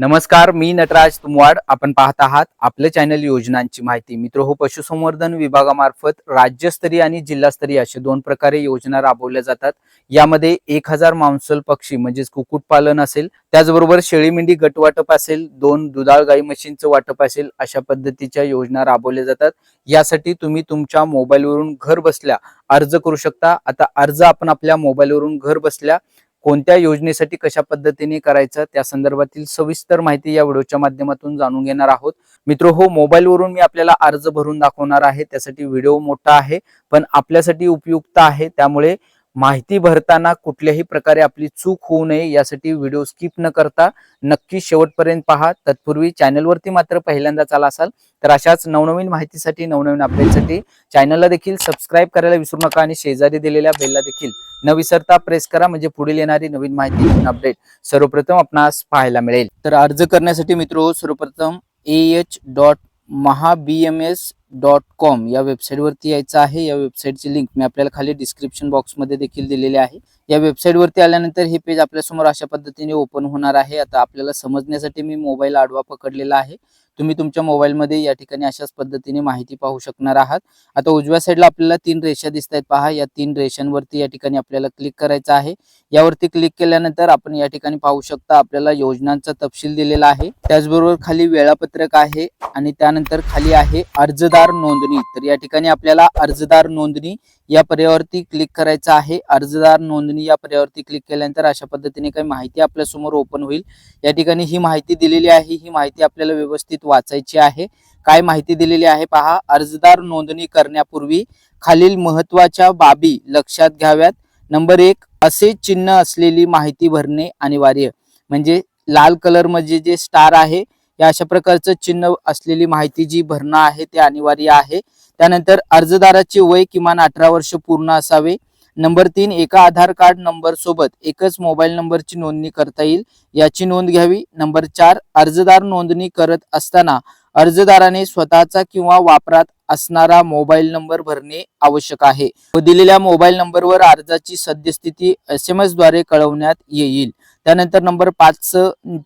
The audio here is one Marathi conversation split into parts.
नमस्कार मी नटराज तुमवाड. आपण पाहत आहात आपलं चॅनल योजनांची माहिती. मित्र हो पशुसंवर्धन विभागामार्फत राज्यस्तरीय आणि जिल्हास्तरीय असे दोन प्रकारे योजना राबवल्या जातात. यामध्ये एक हजार मांसल पक्षी म्हणजेच कुक्कुटपालन असेल त्याचबरोबर शेळी मेंढी गट वाटप असेल दोन दुधाळ गाई म्हशींचं वाटप असेल अशा पद्धतीच्या योजना राबवल्या जातात. यासाठी तुम्ही तुमच्या मोबाईलवरून घर बसल्या अर्ज करू शकता. आता अर्ज आपण आपल्या मोबाईलवरून घर बसल्या कोणत्या योजनेसाठी कशा पद्धतीने करायचं त्या संदर्भातील सविस्तर माहिती या व्हिडिओच्या माध्यमातून जाणून घेणार आहोत. मित्र हो मोबाईलवरून मी आपल्याला अर्ज भरून दाखवणार आहे. त्यासाठी व्हिडिओ मोठा आहे पण आपल्यासाठी उपयुक्त आहे. त्यामुळे माहिती भरताना कुठल्याही प्रकारे आपली चूक होऊ नये यासाठी व्हिडिओ स्किप न करता नक्की शेवटपर्यंत पहा. तत्पूर्वी चॅनलवरती मात्र पहिल्यांदाच आला असाल तर अशाच नवनवीन माहितीसाठी नवनवीन अपडेटसाठी चॅनलला देखील सबस्क्राईब करायला विसरू नका आणि शेजारी दिलेल्या बेलला देखील न विसरता प्रेस करा. म्हणजे पुढील येणारी नवीन माहिती अपडेट सर्वप्रथम आपणास पाहायला मिळेल. तर अर्ज करण्यासाठी मित्र सर्वप्रथम A H dot Maha B M S dot com या वेबसाईटवरती यायचं आहे. या वेबसाईटची लिंक मी आपल्याला खाली डिस्क्रिप्शन बॉक्समध्ये देखील दिलेली आहे. या वेबसाईटवरती आल्यानंतर हे पेज आपल्यासमोर अशा पद्धतीने ओपन होणार आहे. आता आपल्याला समजण्यासाठी मी मोबाईल आडवा पकडलेला आहे. तुम्ही तुमच्या मोबाईलमध्ये या ठिकाणी अशाच पद्धतीने माहिती पाहू शकणार आहात. आता उजव्या साईडला आपल्याला तीन रेषा दिसत आहेत पहा. या तीन रेषांवरती या ठिकाणी आपल्याला क्लिक करायचं आहे. यावरती क्लिक केल्यानंतर आपण या ठिकाणी पाहू शकता आपल्याला योजनांचा तपशील दिलेला आहे. त्याचबरोबर खाली वेळापत्रक आहे आणि त्यानंतर खाली आहे अर्जदार नोंदणी. तर या ठिकाणी आपल्याला अर्जदार नोंदणी या पर्यावरती क्लिक करायचं आहे. अर्जदार नोंदणी या पर्यावरती क्लिक केल्यानंतर अशा पद्धतीने काही माहिती आपल्यासमोर ओपन होईल. या ठिकाणी ही माहिती दिलेली आहे. ही माहिती आपल्याला व्यवस्थित वाचायची आहे. काय माहिती दिलेली आहे? पहा. अर्जदार नोंदणी करण्यापूर्वी खालील महत्त्वाच्या बाबी लक्षात घ्याव्यात. नंबर एक असे चिन्ह असलेली माहिती भरणे अनिवार्य. म्हणजे लाल कलरमध्ये जे स्टार आहे या अशा प्रकारचं चिन्ह असलेली माहिती जी भरणं आहे ते अनिवार्य आहे. त्यानंतर अर्जदाराचे वय किमान अठरा वर्ष पूर्ण असावे. नंबर तीन एका आधार कार्ड नंबर सोबत एकच मोबाईल नंबरची नोंदणी करता येईल. याची नोंद घ्यावी. नंबर चार अर्जदार नोंदणी करत असताना अर्जदाराने स्वतःचा किंवा वापरात असणारा मोबाईल नंबर भरणे आवश्यक आहे. व दिलेल्या मोबाईल नंबरवर अर्जाची सद्यस्थिती एस एम एसद्वारे कळवण्यात येईल. त्यानंतर नंबर पाच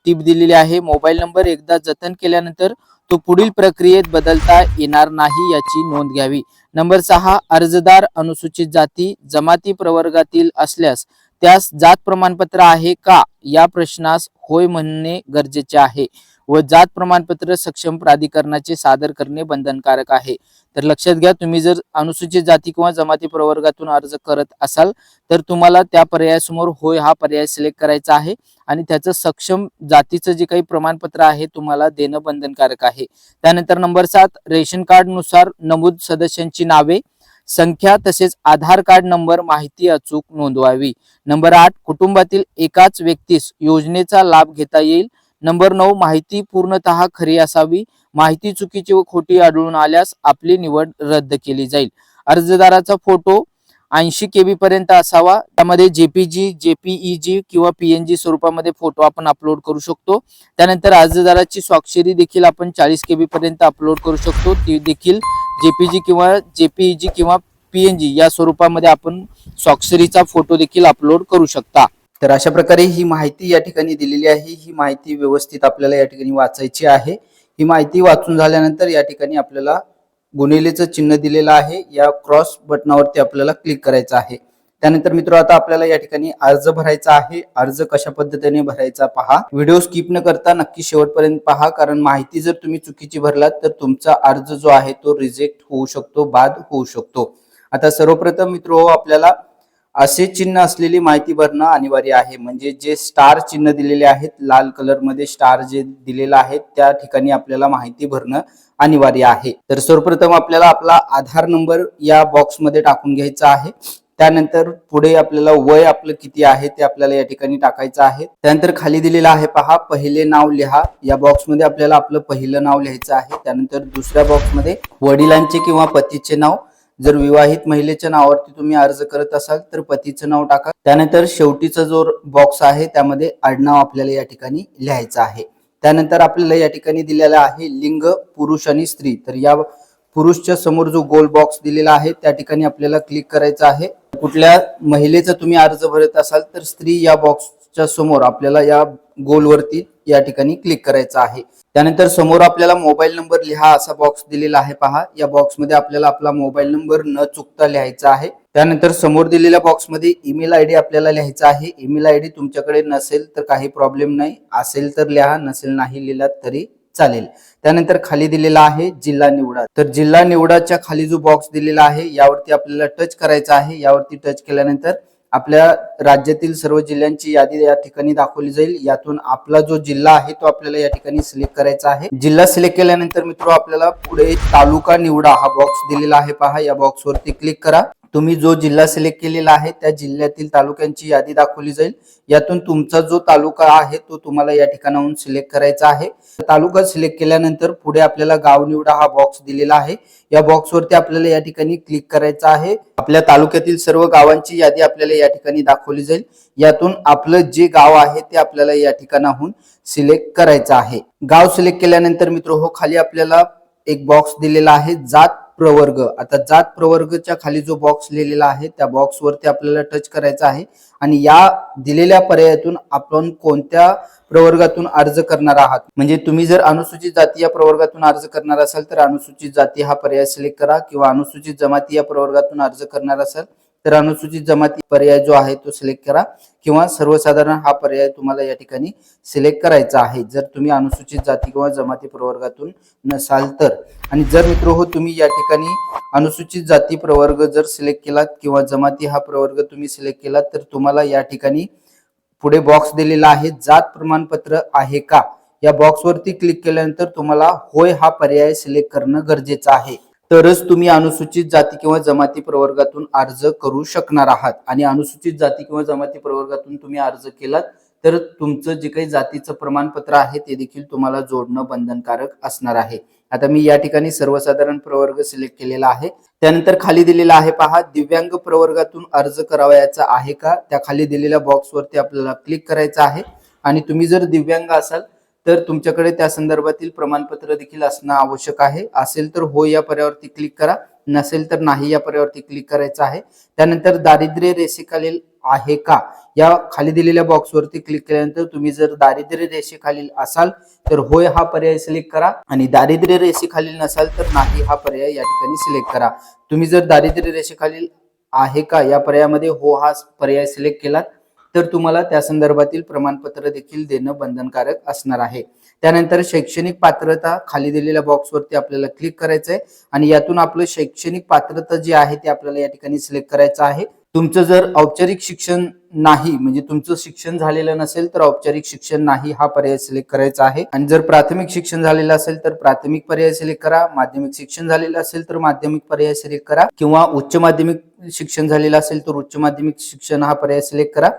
टीप दिलेली आहे. मोबाईल नंबर एकदा जतन केल्यानंतर तो पुढील प्रक्रियेत बदलता येणार नाही याची नोंद घ्यावी. नंबर सहा अर्जदार अनुसूचित जाती जमाती प्रवर्गातील असल्यास त्यास जात प्रमाणपत्र आहे का? या प्रश्नास होय म्हणणे गरजेचे आहे. व जात प्रमाणपत्र सक्षम प्राधिकरणाचे सादर करणे बंधनकारक आहे. तर लक्षात घ्या तुम्ही जर अनुसूचित जाती किंवा जमाती प्रवर्गातून अर्ज करत असाल तर तुम्हाला त्या पर्यायासमोर होय हा पर्याय सिलेक्ट करायचा आहे आणि त्याचं सक्षम जातीचं जे काही प्रमाणपत्र आहे तुम्हाला देणं बंधनकारक आहे. त्यानंतर नंबर सात रेशन कार्डनुसार नमूद सदस्यांची नावे संख्या तसेच आधार कार्ड नंबर माहिती अचूक नोंदवावी. नंबर आठ कुटुंबातील एकाच व्यक्तीस योजनेचा लाभ घेता येईल नंबर नऊ माहिती पूर्णतः खरी असावी. माहिती चुकीची व खोटी आढळून आल्यास आपली निवड रद्द केली जाईल. अर्जदाराचा फोटो ऐंशी केबी पर्यंत असावा. त्यामध्ये जेपीजी जेपीईजी किंवा पीएनजी स्वरूपामध्ये फोटो आपण अपलोड करू शकतो. त्यानंतर अर्जदाराची स्वाक्षरी देखील आपण चाळीस केबी पर्यंत अपलोड करू शकतो. ती देखील जेपीजी किंवा जेपीईजी किंवा पीएनजी या स्वरूपामध्ये आपण स्वाक्षरीचा फोटो देखील अपलोड करू शकता. तर अशा प्रकारे ही माहिती या ठिकाणी दिलेली आहे. ही माहिती व्यवस्थित आपल्याला या ठिकाणी वाचायची आहे. ही माहिती वाचून झाल्यानंतर या ठिकाणी आपल्याला गुन्हेलेचं चिन्ह दिलेलं आहे. या क्रॉस बटनावरती आपल्याला क्लिक करायचं आहे. त्यानंतर मित्र आता आपल्याला या ठिकाणी अर्ज भरायचा आहे. अर्ज कशा पद्धतीने भरायचा पहा. व्हिडिओ स्किप न करता नक्की शेवटपर्यंत पहा. कारण माहिती जर तुम्ही चुकीची भरलात तर तुमचा अर्ज जो आहे तो रिजेक्ट होऊ शकतो बाद होऊ शकतो. आता सर्वप्रथम मित्र आपल्याला असे चिन्ह असलेली माहिती भरणं अनिवार्य आहे. म्हणजे जे स्टार चिन्ह दिलेले आहेत लाल कलरमध्ये स्टार जे दिलेलं आहे त्या ठिकाणी आपल्याला माहिती भरणं अनिवार्य आहे. तर सर्वप्रथम आपल्याला आपला आधार नंबर या बॉक्समध्ये टाकून घ्यायचा आहे. त्यानंतर पुढे आपल्याला वय आपलं किती आहे ते आपल्याला या ठिकाणी टाकायचं आहे. त्यानंतर खाली दिलेलं आहे पहा पहिले नाव लिहा. या बॉक्समध्ये आपल्याला आपलं पहिलं नाव लिहायचं आहे. त्यानंतर दुसऱ्या बॉक्समध्ये वडिलांचे किंवा पतीचे नाव. जर विवाहित महिलेच्या नावावरती तुम्ही अर्ज करत असाल तर पतीचं नाव टाका. त्यानंतर शेवटीचा जो बॉक्स आहे त्यामध्ये आडनाव आपल्याला या ठिकाणी लिहायचं आहे. त्यानंतर आपल्याला या ठिकाणी दिलेला आहे लिंग पुरुष आणि स्त्री. तर या पुरुषच्या समोर जो गोल बॉक्स दिलेला आहे त्या ठिकाणी आपल्याला क्लिक करायचं आहे. कुठल्या महिलेचा तुम्ही अर्ज भरत असाल तर स्त्री या बॉक्स च्या समोर आपल्याला या गोलवरती या ठिकाणी क्लिक करायचं आहे. त्यानंतर समोर आपल्याला मोबाईल नंबर लिहा असा बॉक्स दिलेला आहे पहा. या बॉक्समध्ये आपल्याला आपला मोबाईल नंबर न चुकता लिहायचा आहे. त्यानंतर समोर दिलेल्या बॉक्समध्ये ईमेल आय डी आपल्याला लिहायचा आहे. ईमेल आय डी तुमच्याकडे नसेल तर काही प्रॉब्लेम नाही. असेल तर लिहा नसेल नाही लिहिलात तरी चालेल. त्यानंतर खाली दिलेला आहे जिल्हा निवडा. तर जिल्हा निवडाच्या खाली जो बॉक्स दिलेला आहे यावरती आपल्याला टच करायचा आहे. यावरती टच केल्यानंतर आपल्या राज्यातील सर्व जिल्ह्यांची यादी या ठिकाणी दाखवली जाईल. यातून आपला जो जिल्हा आहे तो आपल्याला या ठिकाणी सिलेक्ट करायचा आहे. जिल्हा सिलेक्ट केल्यानंतर मित्र आपल्याला पुढे तालुका निवडा हा बॉक्स दिलेला आहे पहा. या बॉक्स वरती क्लिक करा. तुम्ही जो जिल्हा सिलेक्ट केलेला आहे त्या जिल्ह्यातील तालुक्यांची यादी दाखवली जाईल. यातून तुमचा जो तालुका आहे तो तुम्हाला या ठिकाणाहून सिलेक्ट करायचा आहे. तालुका सिलेक्ट केल्यानंतर पुढे आपल्याला गाव निवडा हा बॉक्स दिलेला आहे. या बॉक्सवरती आपल्याला या ठिकाणी क्लिक करायचं आहे. आपल्या तालुक्यातील सर्व गावांची यादी आपल्याला या ठिकाणी दाखवली जाईल. यातून आपलं जे गाव आहे ते आपल्याला या ठिकाणाहून सिलेक्ट करायचं आहे. गाव सिलेक्ट केल्यानंतर मित्र हो खाली आपल्याला एक बॉक्स दिलेला आहे. जात प्रवर्ग. आता जात प्रवर्गच्या खाली जो बॉक्स लिहिलेला आहे त्या बॉक्सवरती आपल्याला टच करायचा आहे आणि या दिलेल्या पर्यायातून आपण कोणत्या प्रवर्गातून अर्ज करणार आहात? म्हणजे तुम्ही जर अनुसूचित जाती या प्रवर्गातून अर्ज करणार असाल तर अनुसूचित जाती हा पर्याय सिलेक्ट करा किंवा अनुसूचित जमाती या प्रवर्गातून अर्ज करणार असाल. तर अनुसूचित जमाती पर्याय जो आहे तो सिलेक्ट करा किंवा सर्वसाधारण हा पर्याय तुम्हाला या ठिकाणी सिलेक्ट करायचा आहे. जर तुम्ही अनुसूचित जाती किंवा जमाती प्रवर्गातून नसाल तर. आणि जर मित्र हो तुम्ही या ठिकाणी अनुसूचित जाती प्रवर्ग जर सिलेक्ट केलात किंवा जमाती हा प्रवर्ग तुम्ही सिलेक्ट केलात तर तुम्हाला या ठिकाणी पुढे बॉक्स दिलेला आहे. जात प्रमाणपत्र आहे का? या बॉक्सवरती क्लिक केल्यानंतर तुम्हाला होय हा पर्याय सिलेक्ट करणं गरजेचं आहे. तरच तुम्ही अनुसूचित जाती किंवा जमाती प्रवर्गातून अर्ज करू शकणार आहात. आणि अनुसूचित जाती किंवा जमाती प्रवर्गातून तुम्ही अर्ज केलात तर तुमचं जे काही जातीचं प्रमाणपत्र आहे ते देखील तुम्हाला जोडणं बंधनकारक असणार आहे. आता मी या ठिकाणी सर्वसाधारण प्रवर्ग सिलेक्ट केलेला आहे. त्यानंतर खाली दिलेला आहे पहा दिव्यांग प्रवर्गातून अर्ज करावयाचा आहे का? त्या खाली दिलेल्या बॉक्सवरती आपल्याला क्लिक करायचं आहे. आणि तुम्ही जर दिव्यांग असाल तर तुमच्याकडे त्या संदर्भातील प्रमाणपत्र देखील असणं आवश्यक आहे. असेल तर हो या पर्यावरती क्लिक करा. नसेल तर नाही या पर्यावरती क्लिक करायचं आहे. त्यानंतर दारिद्र्य रेषेखालील आहे का? या खाली दिलेल्या बॉक्सवरती क्लिक केल्यानंतर तुम्ही जर दारिद्र्य रेषेखालील असाल तर होय हा पर्याय सिलेक्ट करा. आणि दारिद्र्य रेषेखालील नसाल तर नाही हा पर्याय या ठिकाणी सिलेक्ट करा. तुम्ही जर दारिद्र्य रेषेखालील आहे का? या पर्यायामध्ये हो हा पर्याय सिलेक्ट केलात. तर तुम्हाला त्या संदर्भातील प्रमाणपत्र देखील देणं बंधनकारक असणार आहे. त्यानंतर शैक्षणिक पात्रता खाली दिलेल्या बॉक्सवरती आपल्याला क्लिक करायचं आहे आणि यातून आपलं शैक्षणिक पात्रता जी आहे ते आपल्याला या ठिकाणी सिलेक्ट करायचं आहे. तुमचं जर औपचारिक शिक्षण नाही म्हणजे तुमचं शिक्षण झालेलं नसेल तर औपचारिक शिक्षण नाही हा पर्याय सिलेक्ट करायचा आहे. आणि जर प्राथमिक शिक्षण झालेलं असेल तर प्राथमिक पर्याय सिलेक्ट करा. माध्यमिक शिक्षण झालेलं असेल तर माध्यमिक पर्याय सिलेक्ट करा. किंवा उच्च माध्यमिक शिक्षण झालेलं असेल तर उच्च माध्यमिक शिक्षण हा पर्याय सिलेक्ट करा.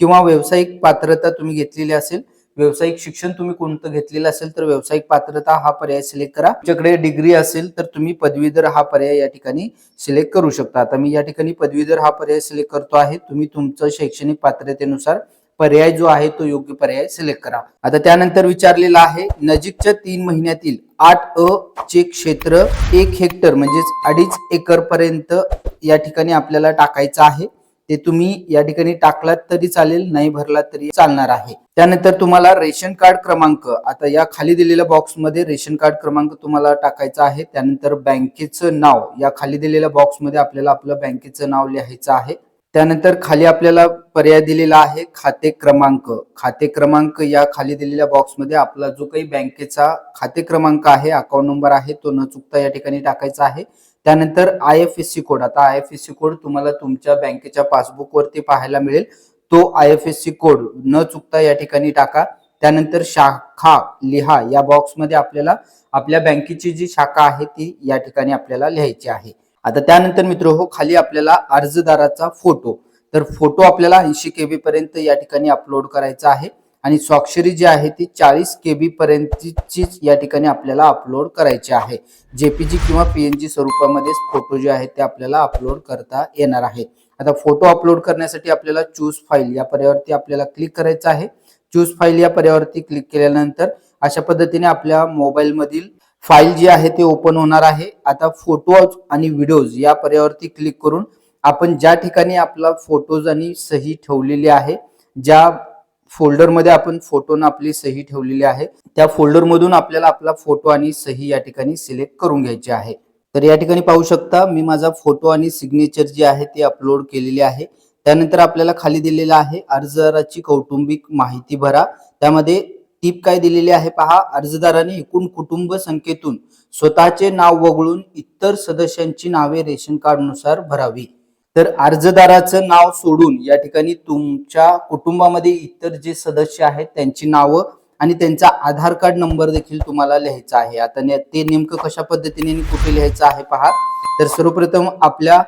किंवा व्यावसायिक पात्रता तुम्ही घेतलेली असेल व्यावसायिक शिक्षण तुम्ही कोणतं घेतलेलं असेल तर व्यावसायिक पात्रता हा पर्याय सिलेक्ट करा. तुमच्याकडे डिग्री असेल तर तुम्ही पदवीधर हा पर्याय या ठिकाणी सिलेक्ट करू शकता. आता मी या ठिकाणी पदवीधर हा पर्याय सिलेक्ट करतो आहे. तुम्ही तुमचं शैक्षणिक पात्रतेनुसार पर्याय जो आहे तो योग्य पर्याय सिलेक्ट करा. आता त्यानंतर विचारलेला आहे नजीकच्या तीन महिन्यातील आठ अ चे क्षेत्र एक हेक्टर म्हणजेच अडीच एकर पर्यंत या ठिकाणी आपल्याला टाकायचं आहे. ते तुम्ही या ठिकाणी टाकलात तरी चालेल नाही भरलात तरी चालणार आहे. त्यानंतर तुम्हाला रेशन कार्ड क्रमांक आता या खाली दिलेल्या बॉक्समध्ये रेशन कार्ड क्रमांक तुम्हाला टाकायचा आहे. त्यानंतर बँकेचं नाव या खाली दिलेल्या बॉक्समध्ये आपल्याला आपलं बँकेचं नाव लिहायचं आहे. त्यानंतर खाली आपल्याला पर्याय दिलेला आहे खाते क्रमांक. खाते क्रमांक या खाली दिलेल्या बॉक्समध्ये आपला जो काही बँकेचा खाते क्रमांक आहे अकाउंट नंबर आहे तो न चुकता या ठिकाणी टाकायचा आहे. त्यानंतर I F S C code आता I F S C code तुम्हाला तुमच्या बँकेच्या पासबुक वरती पाहायला मिळेल. तो I F S C code न चुकता या ठिकाणी टाका. त्यानंतर शाखा लिहा. या बॉक्समध्ये आपल्याला आपल्या बँकेची जी शाखा आहे ती या ठिकाणी आपल्याला लिहायची आहे. आता त्यानंतर मित्र हो खाली आपल्याला अर्जदाराचा फोटो तर फोटो आपल्याला ऐंशी केबी पर्यंत या ठिकाणी अपलोड करायचा आहे. आणि स्वाक्षरी जी आहे ती चाळीस केबी पर्यंतचीच या ठिकाणी आपल्याला अपलोड करायची आहे. जेपीजी किंवा पीएनजी स्वरूपामध्येच फोटो जे आहेत ते आपल्याला अपलोड करता येणार आहे. आता फोटो अपलोड करण्यासाठी आपल्याला चूज फाईल या पर्यावरती आपल्याला क्लिक करायचं आहे. चूज फाईल या पर्यावरती क्लिक केल्यानंतर अशा पद्धतीने आपल्या मोबाईलमधील फाईल जी आहे ते ओपन होणार आहे. आता फोटोज आणि व्हिडिओज या पर्यावरती क्लिक करून आपण ज्या ठिकाणी आपला फोटोज आणि सही ठेवलेली आहे ज्या फोल्डरमध्ये आपण फोटोनं आपली सही ठेवलेली आहे. त्या फोल्डरमधून आपल्याला आपला फोटो आणि सही या ठिकाणी सिलेक्ट करून घ्यायची आहे. तर या ठिकाणी पाहू शकता मी माझा फोटो आणि सिग्नेचर जे आहे ते अपलोड केलेले आहे. त्यानंतर आपल्याला खाली दिलेला आहे अर्जदाराची कौटुंबिक माहिती भरा. त्यामध्ये टीप काय दिलेली आहे पहा अर्जदाराने एकूण कुटुंब संख्येतून स्वतःचे नाव वगळून इतर सदस्यांची नावे रेशन कार्डनुसार भरावी. तर अर्जदाराचं नाव सोडून या ठिकाणी तुमच्या कुटुंबामध्ये इतर जे सदस्य आहेत त्यांची नावं आणि त्यांचा आधार कार्ड नंबर देखील तुम्हाला लिहायचा आहे. आता ते नेमकं कशा पद्धतीने कुठे लिहायचं आहे पहा. तर सर्वप्रथम आपल्या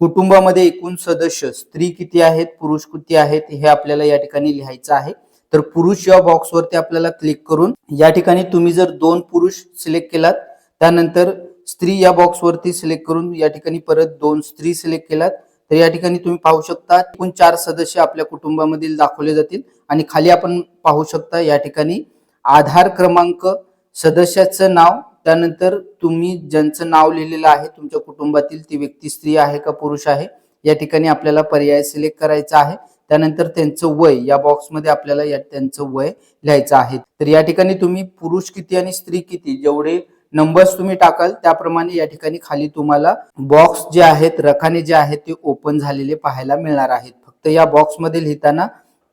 कुटुंबामध्ये एकूण सदस्य स्त्री किती आहेत पुरुष किती आहेत हे आपल्याला या ठिकाणी लिहायचं आहे. तर पुरुष या बॉक्सवरती आपल्याला क्लिक करून या ठिकाणी तुम्ही जर दोन पुरुष सिलेक्ट केलात त्यानंतर स्त्री या बॉक्सवरती सिलेक्ट करून या ठिकाणी परत दोन स्त्री सिलेक्ट केलात तर या ठिकाणी तुम्ही पाहू शकता एकूण चार सदस्य आपल्या कुटुंबामधील दाखवले जातील. आणि खाली आपण पाहू शकता या ठिकाणी आधार क्रमांक सदस्याचं नाव त्यानंतर तुम्ही ज्यांचं नाव लिहिलेलं आहे तुमच्या कुटुंबातील ती व्यक्ती स्त्री आहे का पुरुष आहे या ठिकाणी आपल्याला पर्याय सिलेक्ट करायचा आहे. त्यानंतर त्यांचं वय या बॉक्समध्ये आपल्याला या त्यांचं वय लिहायचं आहे. तर या ठिकाणी तुम्ही पुरुष किती आणि स्त्री किती जेवढे नंबर्स तुम्ही टाकाल त्याप्रमाणे या ठिकाणी खाली तुम्हाला बॉक्स जे आहेत रखाने जे आहेत ते ओपन झालेले पाहायला मिळणार आहेत. फक्त या बॉक्समध्ये लिहिताना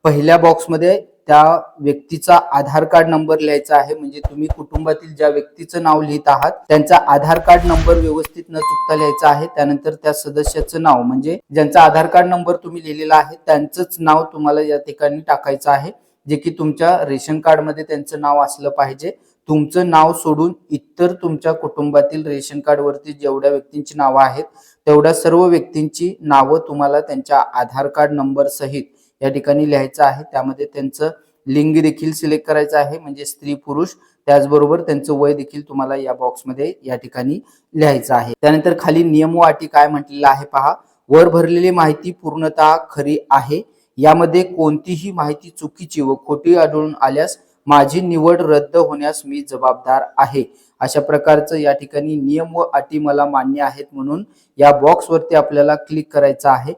पहिल्या बॉक्समध्ये त्या व्यक्तीचा आधार कार्ड नंबर लिहायचा आहे. म्हणजे तुम्ही कुटुंबातील ज्या व्यक्तीचं नाव लिहित आहात त्यांचा आधार कार्ड नंबर व्यवस्थित न चुकता लिहायचा आहे. त्यानंतर त्या सदस्याचं नाव म्हणजे ज्यांचा आधार कार्ड नंबर तुम्ही लिहिलेला आहे त्यांचंच नाव तुम्हाला या ठिकाणी टाकायचं आहे जे की तुमच्या रेशन कार्डमध्ये त्यांचं नाव असलं पाहिजे. तुमचं नाव सोडून इतर तुमच्या कुटुंबातील रेशन कार्ड वरती जेवढ्या व्यक्तींची नावं आहेत तेवढ्या सर्व व्यक्तींची नावं तुम्हाला त्यांच्या आधार कार्ड नंबर सहित या ठिकाणी लिहायचं आहे. त्यामध्ये त्यांचं लिंग देखील सिलेक्ट करायचं आहे म्हणजे स्त्री पुरुष त्याचबरोबर त्यांचं वय देखील तुम्हाला या बॉक्समध्ये या ठिकाणी लिहायचं आहे. त्यानंतर खाली नियम व अटी काय म्हटलेलं आहे पहा. वर भरलेली माहिती पूर्णतः खरी आहे. यामध्ये कोणतीही माहिती चुकीची व खोटी आढळून आल्यास माझी निवड रद्द होण्यास मी जबाबदार आहे. अशा प्रकारचं या ठिकाणी नियम व अटी मला मान्य आहेत म्हणून या बॉक्सवरती आपल्याला क्लिक करायचं आहे.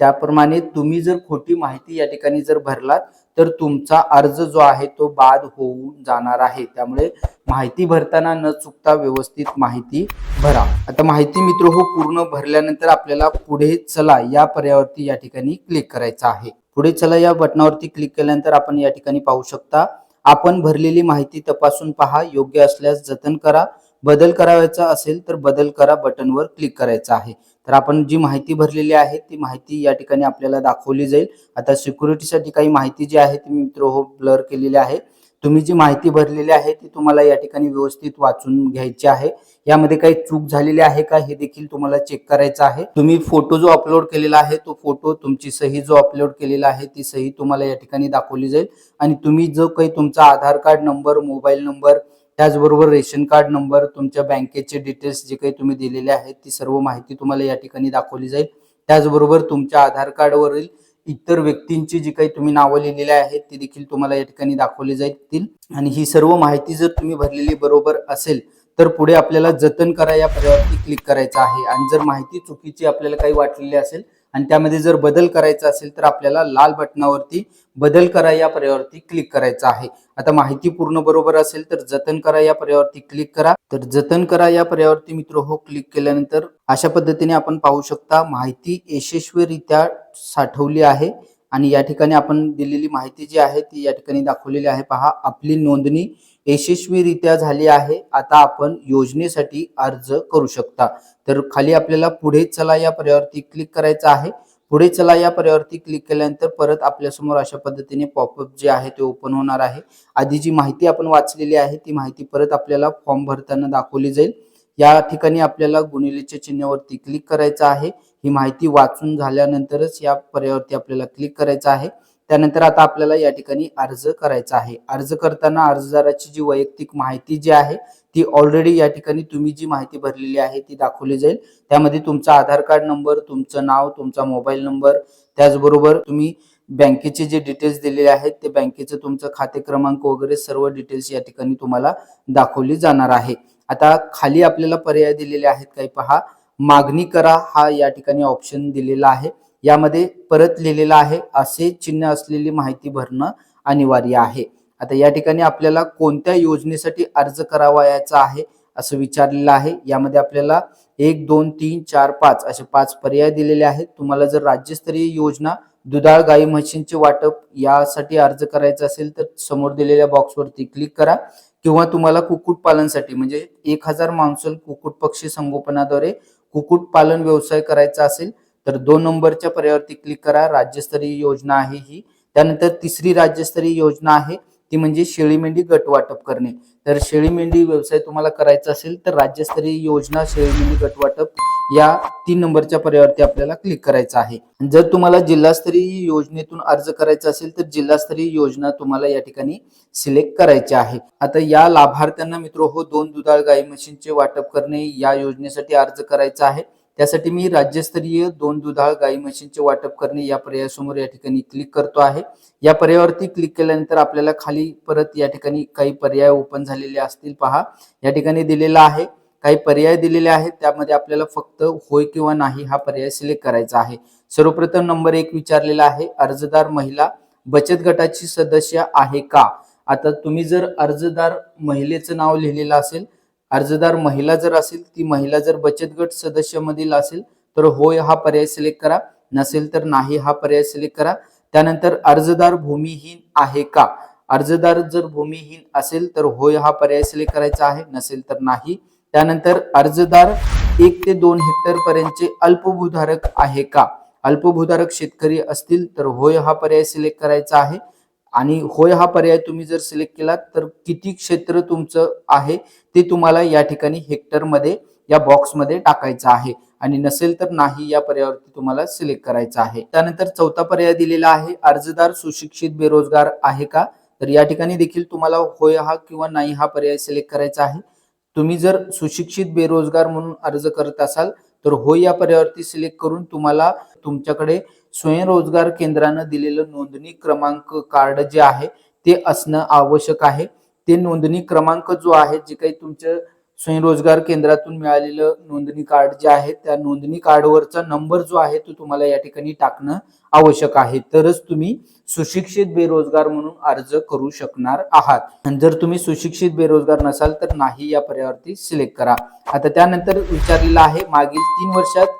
त्याप्रमाणे तुम्ही जर खोटी माहिती या ठिकाणी जर भरलात तर तुमचा अर्ज जो आहे तो बाद होऊन जाणार आहे. त्यामुळे माहिती भरताना न चुकता व्यवस्थित माहिती भरा. आता माहिती मित्र हो पूर्ण भरल्यानंतर आपल्याला पुढे चला या पर्यावरती या ठिकाणी क्लिक करायचं आहे. पुढे चला या बटनावरती क्लिक केल्यानंतर आपण या ठिकाणी पाहू शकता आपण भरलेली माहिती तपासून पहा योग्य असल्यास जतन करा. बदल करायचा असेल तर बदल करा बटनवर क्लिक करायचं आहे. तर आपण जी माहिती भरलेली आहे ती माहिती या ठिकाणी आपल्याला दाखवली जाईल. आता सिक्युरिटीसाठी काही माहिती जी आहे ती मी मित्र हो ब्लर केलेली आहे. तुम्ही जी माहिती भरलेली आहे ती तुम्हाला या ठिकाणी व्यवस्थित वाचून घ्यायची आहे. यामध्ये काही चूक झालेली आहे का हे देखील तुम्हाला चेक करायचं आहे. तुम्ही फोटो जो अपलोड केलेला आहे तो फोटो तुमची सही जो अपलोड केलेला आहे ती सही तुम्हाला या ठिकाणी दाखवली जाईल. आणि तुम्ही जो काही तुमचा Aadhaar card number mobile number त्याचबरोबर रेशन कार्ड नंबर तुमच्या बँकेचे डिटेल्स जे काही तुम्ही दिलेले आहेत ती सर्व माहिती तुम्हाला या ठिकाणी दाखवली जाईल. त्याचबरोबर तुमच्या आधार कार्डवरील इतर व्यक्तींची जी काही तुम्ही नावं लिहिलेली आहेत ती देखील तुम्हाला या ठिकाणी दाखवली जातील. आणि ही सर्व माहिती जर तुम्ही भरलेली बरोबर असेल तर पुढे आपल्याला जतन करा या पर्यावरती क्लिक करायचं आहे. आणि जर माहिती चुकीची आपल्याला काही वाटलेली असेल आणि त्यामध्ये जर बदल करायचा असेल तर आपल्याला लाल बटनावरती बदल करा या पर्यावरती क्लिक करायचं आहे. आता माहिती पूर्ण बरोबर असेल तर जतन करा या पर्यावरती क्लिक करा. तर जतन करा या पर्यावरती मित्र हो क्लिक केल्यानंतर अशा पद्धतीने आपण पाहू शकता माहिती यशस्वीरित्या साठवली आहे आणि या ठिकाणी आपण दिलेली माहिती जी आहे ती या ठिकाणी दाखवलेली आहे. पहा आपली नोंदणी यशस्वीरित्या झाली आहे. आता आपण योजनेसाठी अर्ज करू शकता. तर खाली आपल्याला पुढे चला या पर्यावरती क्लिक करायचं आहे. पुढे चला या पर्यावरती क्लिक केल्यानंतर परत आपल्यासमोर अशा पद्धतीने पॉपअप जे आहे ते ओपन होणार आहे. आधी जी माहिती आपण वाचलेली आहे ती माहिती परत आपल्याला फॉर्म भरताना दाखवली जाईल. या ठिकाणी आपल्याला गुणिलेच्या चिन्हावरती क्लिक करायचं आहे. ही माहिती वाचून झाल्यानंतरच या पर्यावरती आपल्याला क्लिक करायचं आहे. त्यानंतर आता आपल्याला या ठिकाणी अर्ज करायचा आहे. अर्ज करताना अर्जदाराची जी वैयक्तिक माहिती जी आहे ती ऑलरेडी या ठिकाणी तुम्ही जी माहिती भरलेली आहे ती दाखवली जाईल. त्यामध्ये तुमचा आधार कार्ड नंबर तुमचं नाव तुमचा मोबाईल नंबर त्याचबरोबर तुम्ही बँकेचे जे डिटेल्स दिलेले आहेत ते बँकेचं तुमचं खाते क्रमांक वगैरे सर्व डिटेल्स या ठिकाणी तुम्हाला दाखवली जाणार आहे. आता खाली आपल्याला पर्याय दिलेले आहेत काही पहा. मागणी करा हा या ठिकाणी ऑप्शन दिलेला आहे. यामध्ये परत लिहिलेलं आहे असे चिन्ह असलेली माहिती भरणं अनिवार्य आहे. आता या ठिकाणी आपल्याला कोणत्या योजनेसाठी अर्ज करावयाचा आहे असं विचारलेलं आहे. यामध्ये आपल्याला एक दोन तीन चार पाच असे पाच पर्याय दिलेले आहेत. तुम्हाला जर राज्यस्तरीय योजना दुधाळ गाई म्हशींचे वाटप यासाठी अर्ज करायचा असेल तर समोर दिलेल्या बॉक्सवरती क्लिक करा. किंवा तुम्हाला कुक्कुटपालनसाठी म्हणजे एक हजार मांसल कुक्कुट पक्षी संगोपनाद्वारे कुक्कुटपालन व्यवसाय करायचा असेल तर दोन नंबरच्या पर्यावरती क्लिक करा. राज्यस्तरीय योजना आहे ही. त्यानंतर तिसरी राज्यस्तरीय योजना आहे ती म्हणजे शेळी मेंढी गट वाटप करणे. तर शेळी मेंढी व्यवसाय तुम्हाला करायचा असेल तर राज्यस्तरीय योजना शेळी मेंढी गट वाटप या तीन नंबरच्या पर्यायावरती आपल्याला क्लिक करायचं आहे. जर तुम्हाला जिल्हास्तरीय योजनेतून अर्ज करायचा असेल तर जिल्हास्तरीय योजना तुम्हाला या ठिकाणी सिलेक्ट करायची आहे. आता या लाभार्थ्यांना मित्र हो दोन दुधाळ गाई मशीनचे वाटप करणे या योजनेसाठी अर्ज करायचा आहे. त्यासाठी मी राज्यस्तरीय दोन दुधाळ गाई म्हशींचे वाटप करणे या पर्यायासमोर या ठिकाणी क्लिक करतो आहे. या पर्यायावरती क्लिक केल्यानंतर आपल्याला खाली परत या ठिकाणी काही पर्याय ओपन झालेले असतील पहा. या ठिकाणी दिलेला आहे. काही पर्याय दिलेले आहेत त्यामध्ये आपल्याला फक्त होय किंवा नाही हा पर्याय सिलेक्ट करायचा आहे. सर्वप्रथम नंबर एक विचारलेला आहे अर्जदार महिला बचत गटाची सदस्य आहे का? आता तुम्ही जर अर्जदार महिलेचं नाव लिहिलेलं असेल अर्जदार महिला जर असेल ती महिला जर बचत गट सदस्यामधील असेल तर होय हा पर्याय सिलेक्ट करा नसेल तर नाही हा पर्याय सिलेक्ट करा. त्यानंतर अर्जदार भूमिहीन आहे का? अर्जदार जर भूमिहीन असेल तर होय हा पर्याय सिलेक्ट करायचा आहे नसेल तर नाही. त्यानंतर अर्जदार एक ते दोन हेक्टर पर्यंतचे अल्पभूधारक आहे का? अल्पभूधारक शेतकरी असतील तर होय हा पर्याय सिलेक्ट करायचा आहे. आणि होय हा पर्याय तुम्ही जर सिलेक्ट केला तर किती क्षेत्र तुमचं आहे ते तुम्हाला या ठिकाणी हेक्टरमध्ये या बॉक्समध्ये टाकायचं आहे. आणि नसेल तर नाही या पर्यायावरती तुम्हाला सिलेक्ट करायचं आहे. त्यानंतर चौथा पर्याय दिलेला आहे अर्जदार सुशिक्षित बेरोजगार आहे का? तर या ठिकाणी देखील तुम्हाला होय हा किंवा नाही हा पर्याय सिलेक्ट करायचा आहे. तुम्ही जर सुशिक्षित बेरोजगार म्हणून अर्ज करत असाल तर होय या पर्यायावरती सिलेक्ट करून तुम्हाला तुमच्याकडे स्वयंरोजगार केंद्रानं दिलेलं नोंदणी क्रमांक कार्ड जे आहे ते असणं आवश्यक आहे. ते नोंदणी क्रमांक जो आहे जे काही तुमच्या स्वयंरोजगार केंद्रातून मिळालेलं नोंदणी कार्ड जे आहे त्या नोंदणी कार्डवरचा नंबर जो आहे तो तुम्हाला या ठिकाणी टाकणं आवश्यक आहे. तरच तुम्ही सुशिक्षित बेरोजगार म्हणून अर्ज करू शकणार आहात. जर तुम्ही सुशिक्षित बेरोजगार नसाल तर नाही या पर्यायावरती सिलेक्ट करा. आता त्यानंतर विचारलेलं आहे मागील तीन वर्षात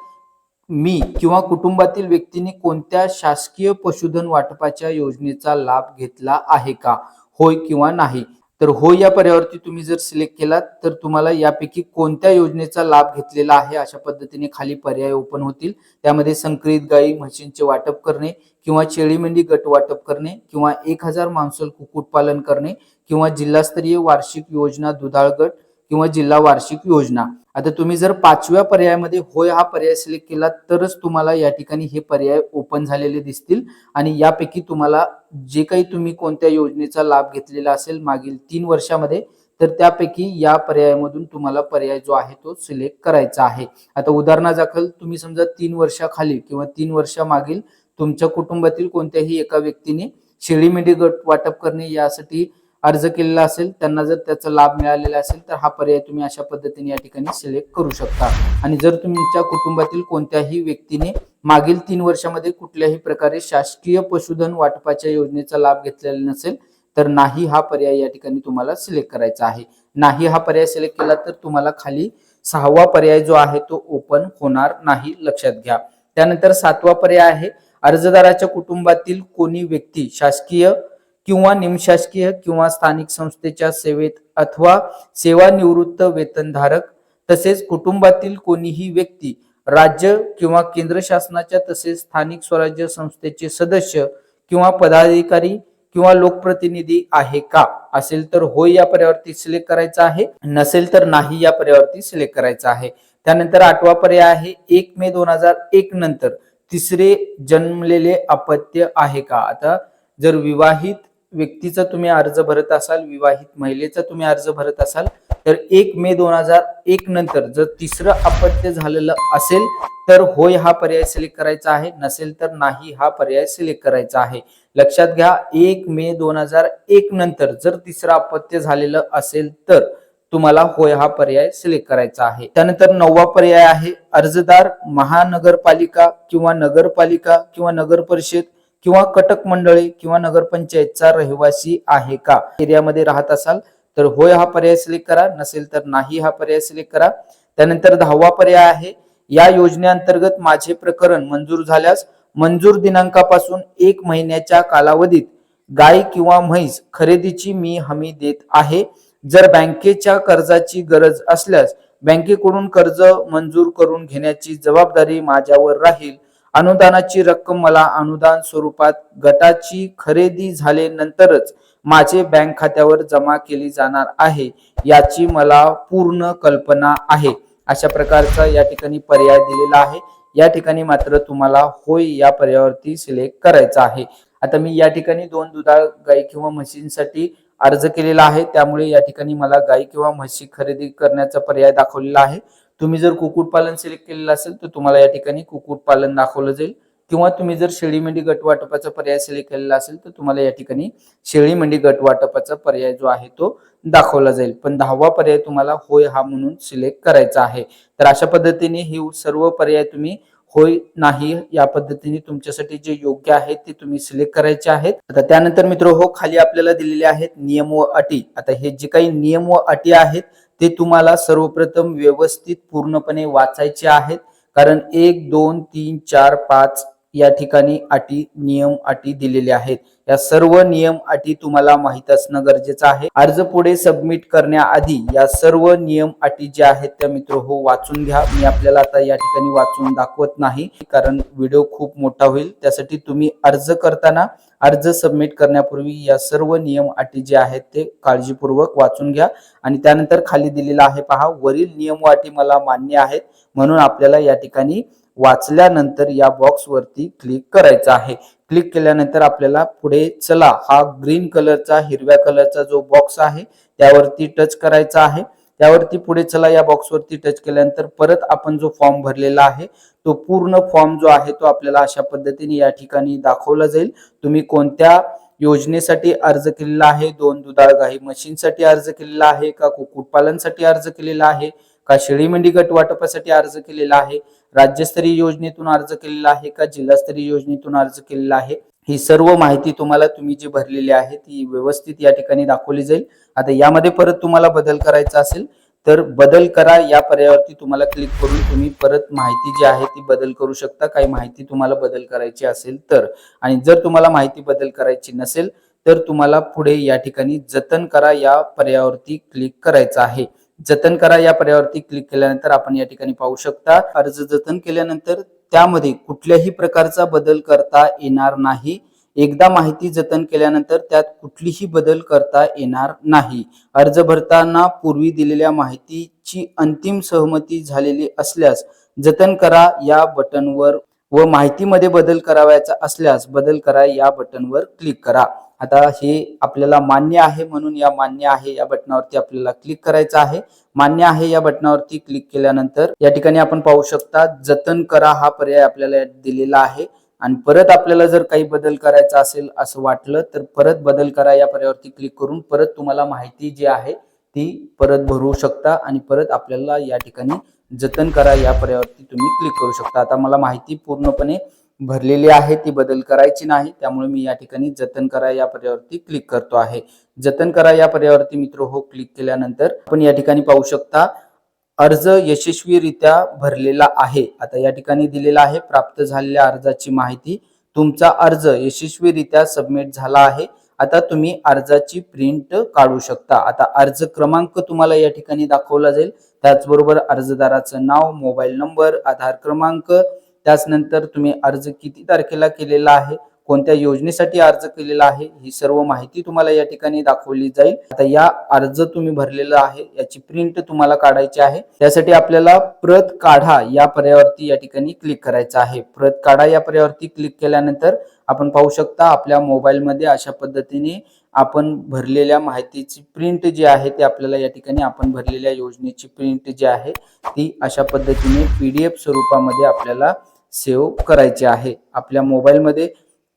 मी किंवा कुटुंबातील व्यक्तीने कोणत्या शासकीय पशुधन वाटपाच्या योजनेचा लाभ घेतला आहे का? होय किंवा नाही? तर हो या पर्यायावरती तुम्ही जर सिलेक्ट केलात तर तुम्हाला यापैकी कोणत्या योजनेचा लाभ घेतलेला आहे अशा पद्धतीने खाली पर्याय ओपन होतील. त्यामध्ये संकरित गाई म्हशींचे वाटप करणे किंवा शेळी गट वाटप करणे किंवा एक हजार मांसल कुक्कुटपालन करणे किंवा जिल्हास्तरीय वार्षिक योजना दुधाळ गट किंवा जिल्हा वार्षिक योजना. आता तुम्ही जर पाचव्या पर्यायामध्ये होय हा पर्याय सिलेक्ट केला तरच तुम्हाला या ठिकाणी हे पर्याय ओपन झालेले दिसतील. आणि यापैकी तुम्हाला जे काही तुम्ही कोणत्या योजनेचा लाभ घेतलेला असेल मागील तीन वर्षामध्ये तर त्यापैकी या पर्यायामधून तुम्हाला पर्याय जो आहे तो सिलेक्ट करायचा आहे. आता उदाहरणादाखल तुम्ही समजा तीन वर्षाखाली किंवा तीन वर्षामागील तुमच्या कुटुंबातील कोणत्याही एका व्यक्तीने शेळी मेंढी गट वाटप करणे यासाठी अर्ज केलेला असेल त्यांना जर त्याचा लाभ मिळालेला असेल तर हा पर्याय तुम्ही अशा पद्धतीने या ठिकाणी सिलेक्ट करू शकता. आणि जर तुमच्या कुटुंबातील कोणत्याही व्यक्तीने मागील तीन वर्षामध्ये कुठल्याही प्रकारे शासकीय पशुधन वाटपाच्या योजनेचा लाभ घेतलेला नसेल तर नाही हा पर्याय या ठिकाणी तुम्हाला सिलेक्ट करायचा आहे. नाही हा पर्याय सिलेक्ट केला तर तुम्हाला खाली सहावा पर्याय जो आहे तो ओपन होणार नाही लक्षात घ्या. त्यानंतर सातवा पर्याय आहे अर्जदाराच्या कुटुंबातील कोणी व्यक्ती शासकीय किंवा निमशासकीय किंवा स्थानिक संस्थेच्या सेवेत अथवा सेवानिवृत्त वेतनधारक तसेच कुटुंबातील कोणीही व्यक्ती राज्य किंवा केंद्र शासनाच्या तसेच स्थानिक स्वराज्य संस्थेचे सदस्य किंवा पदाधिकारी किंवा लोकप्रतिनिधी आहे का? असेल तर होय या पर्यावरती सिलेक्ट करायचा आहे. नसेल तर नाही या पर्यावरती सिलेक्ट करायचा आहे. त्यानंतर आठवा पर्याय आहे एक मे दोन हजार एक नंतर तिसरे जन्मलेले अपत्य आहे का? आता जर विवाहित व्यक्तीचा तुम्ही अर्ज भरत असाल विवाहित महिलेचा तुम्ही अर्ज भरत असाल तर एक मे दोन हजार एक नंतर जर तिसरं अपत्य झालेलं असेल तर होय हा पर्याय सिलेक्ट करायचा आहे. नसेल तर नाही हा पर्याय सिलेक्ट करायचा आहे. लक्षात घ्या एक मे दोन हजार एक नंतर जर तिसरं अपत्य झालेलं असेल तर तुम्हाला होय हा पर्याय सिलेक्ट करायचा आहे. त्यानंतर नववा पर्याय आहे अर्जदार महानगरपालिका किंवा नगरपालिका किंवा नगर परिषद किंवा कटक मंडळे किंवा नगरपंचायतचा रहिवासी आहे का? एरियामध्ये राहत असाल तर होय हा पर्याय सिलेक्ट करा. नसेल तर नाही हा पर्याय सिलेक्ट करा. त्यानंतर दहावा पर्याय आहे या योजनेअंतर्गत माझे प्रकरण मंजूर झाल्यास मंजूर दिनांकापासून एक महिन्याच्या कालावधीत गाय किंवा म्हैस खरेदीची मी हमी देत आहे. जर बँकेच्या कर्जाची गरज असल्यास बँकेकडून कर्ज मंजूर करून घेण्याची जबाबदारी माझ्यावर राहील. अनुदानाची रक्कम मला अनुदान स्वरूपात गटाची खरेदी झाल्यानंतरच माझे बँक खात्यावर जमा केली जाणार आहे याची मला पूर्ण कल्पना आहे. अशा प्रकारचा या ठिकाणी पर्याय दिलेला आहे. या ठिकाणी मात्र तुम्हाला होय या पर्यायावरती सिलेक्ट करायचा आहे. आता मी या ठिकाणी दोन दुधाळ गाई किंवा म्हशींसाठी अर्ज केलेला आहे. त्यामुळे या ठिकाणी मला गाई किंवा म्हशी खरेदी करण्याचा पर्याय दाखवलेला आहे. तुम्ही जर कुक्कुटपालन सिलेक्ट केलेलं असेल तर तुम्हाला या ठिकाणी कुक्कुटपालन दाखवलं जाईल. किंवा तुम्ही जर शेळी मेंढी गट वाटपाचा पर्याय सिलेक्ट केलेला असेल तर तुम्हाला या ठिकाणी शेळी मेंढी गट वाटपाचा पर्याय जो आहे तो दाखवला जाईल. पण दहावा पर्याय तुम्हाला होय हा म्हणून सिलेक्ट करायचा आहे. तर अशा पद्धतीने हे सर्व पर्याय तुम्ही होय नाही या पद्धतीने तुमच्यासाठी जे योग्य आहे ते तुम्ही सिलेक्ट करायचे आहेत. आता त्यानंतर मित्र हो खाली आपल्याला दिलेले आहेत नियम व अटी. आता हे जे काही नियम व अटी आहेत ते तुम्हाला सर्वप्रथम व्यवस्थित पूर्णपणे वाचायचे आहेत. कारण एक दोन तीन चार पाच या ठिकाणी अटी नियम अटी दिलेले आहेत. या सर्व नियम अटी तुम्हाला माहीत असणं गरजेचं आहे. अर्ज पुढे सबमिट करण्याआधी या सर्व नियम अटी ज्या आहेत त्या मित्र हो वाचून घ्या. मी आपल्याला आता या ठिकाणी वाचून दाखवत नाही कारण व्हिडिओ खूप मोठा होईल. त्यासाठी तुम्ही अर्ज करताना अर्ज सबमिट करण्यापूर्वी या सर्व नियम अटी जे आहेत ते काळजीपूर्वक वाचून घ्या. आणि त्यानंतर खाली दिलेला आहे पहा वरील नियम व अटी मला मान्य आहेत. म्हणून आपल्याला या ठिकाणी वाचल्यानंतर या बॉक्स वरती क्लिक करायचं आहे. क्लिक केल्यानंतर आपल्याला पुढे चला हा ग्रीन कलरचा हिरव्या कलरचा जो बॉक्स आहे त्यावरती टच करायचा आहे. त्यावरती पुढे चला या बॉक्सवरती टच केल्यानंतर परत आपण जो फॉर्म भरलेला आहे तो पूर्ण फॉर्म जो आहे तो आपल्याला अशा पद्धतीने या ठिकाणी दाखवला जाईल. तुम्ही कोणत्या योजनेसाठी अर्ज केलेला आहे दोन दुधाळ गाई म्हशींसाठी अर्ज केलेला आहे का कुक्कुटपालनसाठी अर्ज केलेला आहे का शेळी मेंढी गट वाटपासाठी अर्ज केलेला आहे? राज्यस्तरीय योजनेतून अर्ज केलेला आहे का? जिल्हास्तरीय योजनेतून अर्ज केलेला आहे? ही सर्व माहिती तुम्हाला तुम्ही जी भरलेली आहे ती व्यवस्थित या ठिकाणी दाखवली जाईल. आता यामध्ये परत तुम्हाला बदल करायचा असेल तर बदल करा. या पर्यायावरती तुम्हाला क्लिक करून तुम्ही परत माहिती जी आहे ती बदल करू शकता. काही माहिती तुम्हाला बदल करायची असेल तर. आणि जर तुम्हाला माहिती बदल करायची नसेल तर तुम्हाला पुढे या ठिकाणी जतन करा. या पर्यायावरती क्लिक करायचं आहे. जतन करा या पर्यायावरती क्लिक केल्यानंतर आपण या ठिकाणी पाहू शकता अर्ज जतन केल्यानंतर त्यामध्ये कुठल्याही प्रकारचा बदल करता येणार नाही. एकदा माहिती जतन केल्यानंतर त्यात कुठलीही बदल करता येणार नाही. अर्ज भरताना पूर्वी दिलेल्या माहितीची अंतिम सहमती झालेली असल्यास जतन करा या बटनवर व माहितीमध्ये बदल करावयाचा असल्यास बदल करा या बटनवर क्लिक करा. आता हे आपल्याला मान्य आहे म्हणून या मान्य आहे या बटनावरती आपल्याला क्लिक करायचं आहे. मान्य आहे या बटनावरती क्लिक केल्यानंतर या ठिकाणी आपण पाहू शकता जतन करा हा पर्याय आपल्याला दिलेला आहे. आणि परत आपल्याला जर काही बदल करायचा असेल असं वाटलं तर परत बदल करा या पर्यायावरती क्लिक करून परत तुम्हाला माहिती जी आहे ती परत भरू शकता आणि परत आपल्याला या ठिकाणी जतन करा या पर्यायावरती तुम्ही क्लिक करू शकता. आता मला माहिती पूर्णपणे भरलेली आहे ती बदल करायची नाही. त्यामुळे मी या ठिकाणी जतन करा या पर्यायावरती क्लिक करतो आहे. जतन करा या पर्यायावरती मित्र हो क्लिक केल्यानंतर आपण या ठिकाणी पाहू शकता अर्ज यशस्वीरित्या भरलेला आहे. आता या ठिकाणी दिलेला आहे प्राप्त झालेल्या अर्जाची माहिती. तुमचा अर्ज यशस्वीरित्या सबमिट झाला आहे. आता तुम्ही अर्जाची प्रिंट काढू शकता. आता अर्ज क्रमांक तुम्हाला या ठिकाणी दाखवला जाईल. त्याचबरोबर अर्जदाराचं नाव मोबाईल नंबर आधार क्रमांक त्याचनंतर तुम्ही अर्ज किती तारखेला केलेला आहे कोणत्या योजनेसाठी अर्ज केलेला आहे ही सर्व माहिती तुम्हाला या ठिकाणी दाखवली जाईल. आता या अर्ज तुम्ही भरलेला आहे याची प्रिंट तुम्हाला काढायची आहे. त्यासाठी आपल्याला प्रत काढा या पर्यायावरती या ठिकाणी क्लिक करायचं आहे. प्रत काढा या पर्यायावरती क्लिक केल्यानंतर आपण पाहू शकता आपल्या मोबाईलमध्ये अशा पद्धतीने आपण भरलेल्या माहितीची प्रिंट जी आहे ती आपल्याला या ठिकाणी आपण भरलेल्या योजनेची प्रिंट जी आहे ती अशा पद्धतीने पीडीएफ स्वरूपामध्ये आपल्याला सेव्ह करायचे आहे. आपल्या मोबाईलमध्ये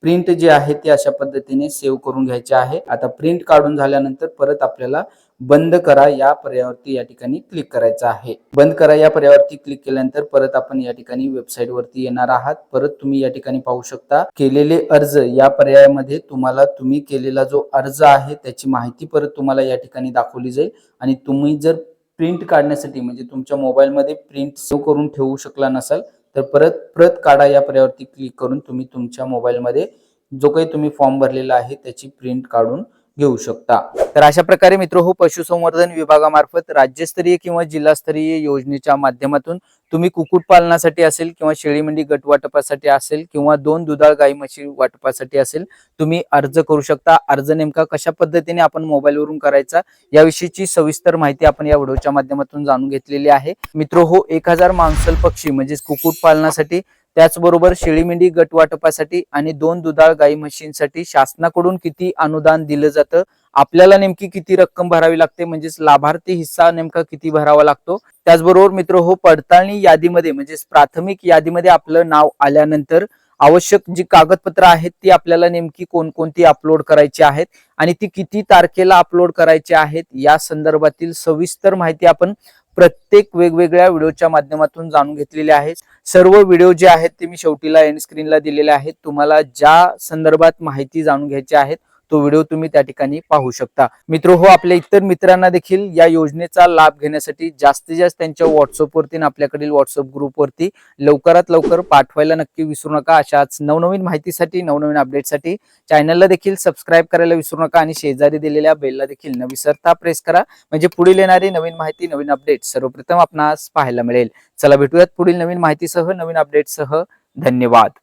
प्रिंट जे आहे ते अशा पद्धतीने सेव्ह करून घ्यायचे आहे. आता प्रिंट काढून झाल्यानंतर परत आपल्याला बंद करा या पर्यायावरती या ठिकाणी क्लिक करायचं आहे. बंद करा या पर्यायावरती क्लिक केल्यानंतर परत आपण या ठिकाणी वेबसाईट वरती येणार आहात. परत तुम्ही या ठिकाणी पाहू शकता केलेले अर्ज. या पर्यायामध्ये तुम्हाला तुम्ही केलेला जो अर्ज आहे त्याची माहिती परत तुम्हाला या ठिकाणी दाखवली जाईल. आणि तुम्ही जर प्रिंट काढण्यासाठी म्हणजे तुमच्या मोबाईलमध्ये प्रिंट सेव्ह करून ठेवू शकला नसाल तर परत प्रत काढा या पर्यावरती क्लिक करून तुम्ही तुमच्या मोबाईलमध्ये जो काही तुम्ही फॉर्म भरलेला आहे त्याची प्रिंट काढून घेऊ शकता. तर अशा प्रकारे मित्र हो पशुसंवर्धन विभागामार्फत राज्यस्तरीय किंवा जिल्हास्तरीय योजनेच्या माध्यमातून तुम्ही कुक्कुटपालनासाठी असेल किंवा शेळीमंडी गट वाटपासाठी असेल किंवा दोन दुधाळ गाई म्हशी वाटपासाठी असेल तुम्ही अर्ज करू शकता. अर्ज नेमका कशा पद्धतीने आपण मोबाईलवरून करायचा याविषयीची सविस्तर माहिती आपण या व्हिडिओच्या माध्यमातून जाणून घेतलेली आहे. मित्र हो एक हजार मांसल पक्षी म्हणजेच कुक्कुटपालनासाठी त्याचबरोबर शेळी मेंढी गट वाटपासाठी आणि दोन दुधाळ गाई म्हशींसाठी शासनाकडून किती अनुदान दिलं जातं? आपल्याला नेमकी किती रक्कम भरावी लागते? म्हणजेच लाभार्थी हिस्सा नेमका किती भरावा लागतो? त्याचबरोबर मित्र हो पडताळणी यादीमध्ये म्हणजेच प्राथमिक यादीमध्ये आपलं नाव आल्यानंतर आवश्यक जी कागदपत्र आहेत ती आपल्याला नेमकी कोणकोणती अपलोड करायची आहेत आणि ती किती तारखेला अपलोड करायची आहेत या संदर्भातील सविस्तर माहिती आपण प्रत्येक वेगवेगळ्या व्हिडिओच्या माध्यमातून जाणून घेतलेले आहे सर्व व्हिडिओ जे आहेत ते मी शेवटीला एंड स्क्रीनला दिलेले आहेत. तुम्हाला ज्या संदर्भात माहिती जाणून घ्यायची आहेत तो व्हिडिओ तुम्ही त्या ठिकाणी पाहू शकता. मित्र हो आपल्या इतर मित्रांना देखील या योजनेचा लाभ घेण्यासाठी जास्तीत जास्त त्यांच्या व्हॉट्सअपवरती आपल्याकडील व्हॉट्सअप ग्रुपवरती लवकरात लवकर पाठवायला नक्की विसरू नका. अशाच नवनवीन माहितीसाठी नवनवीन अपडेटसाठी चॅनलला देखील सबस्क्राईब करायला विसरू नका आणि शेजारी दिलेल्या बेलला देखील न विसरता प्रेस करा. म्हणजे पुढील येणारी नवीन माहिती नवीन अपडेट सर्वप्रथम आपणास पाहायला मिळेल. चला भेटूयात पुढील नवीन माहितीसह नवीन अपडेटसह धन्यवाद.